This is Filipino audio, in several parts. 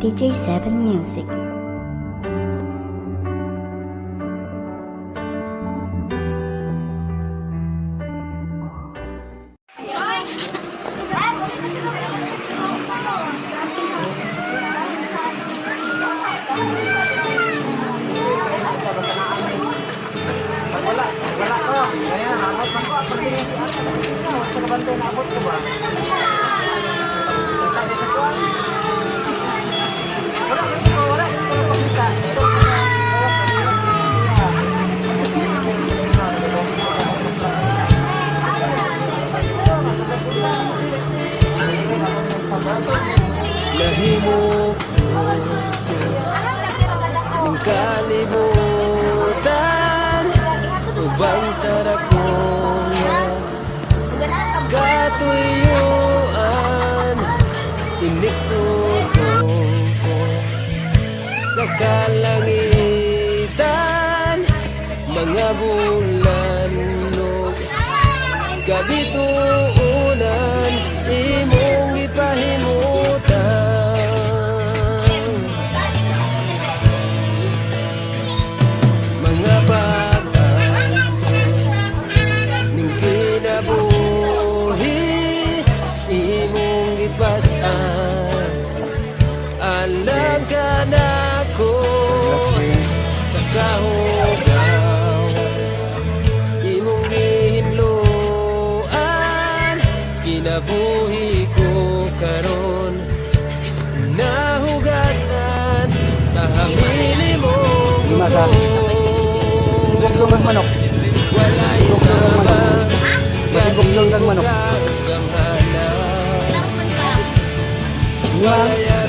DJ Seven Music Wala ko. Ng kalibutan Ubang sarakong katuyuan Iniksutong ko sa kalangitan Mga bulan gabi tuunan imong kinabuhi ko karon. Nahugasan sa hamili dugo Buglong ng manok. wala isama Buglong ng manok. Walaya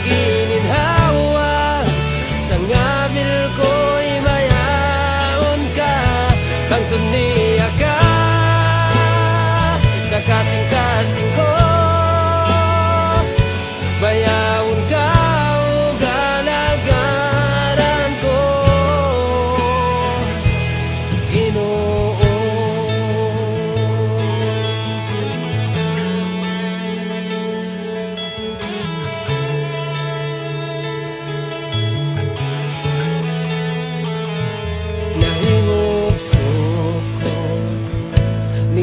nagiginhawa Sa ngabil ko'y mayaon ka Ang tuniya ka. Sa kasing-kasing